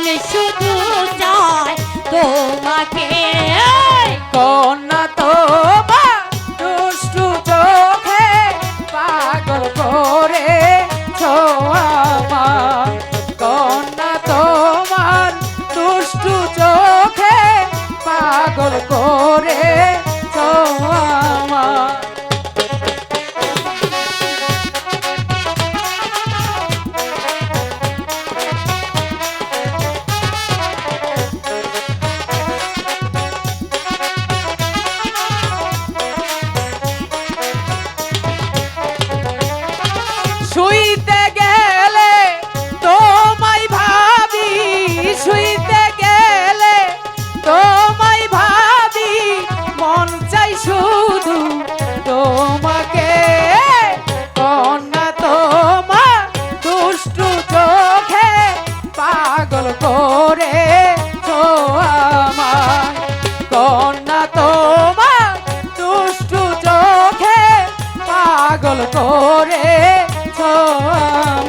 মন শুধু চায় তোমাকে। কন্যা দুষ্টু চোখে পাগল করে কন্যা তোমার দুষ্টু চোখে পাগল করে শুধু তোমাকে, কন্যা তোমা দুষ্টু চোখে পাগল করে আমার কন্যা তোমা দুষ্টু চোখে পাগল করে আমার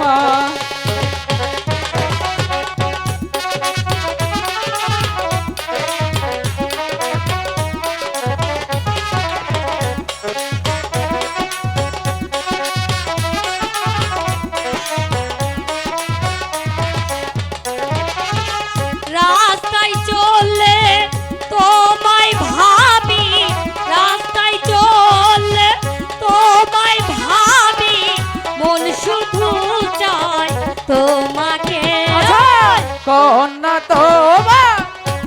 কন্যা তোমা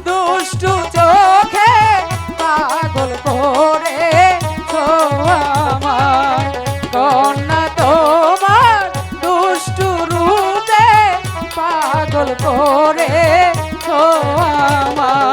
দুষ্টু চোখে পাগল করে। কন্যা তোমার দুষ্টু রূপে পাগল করে। আমার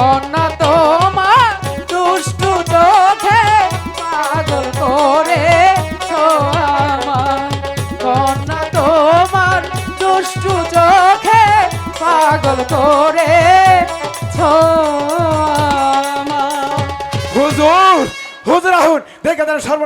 কন্যা তোমার দুষ্টু চোখে পাগল করে কন্যা তোমার দুষ্টু চোখে পাগল করে হুজুর হুজুর আহুন, দেখে তারা সর্ব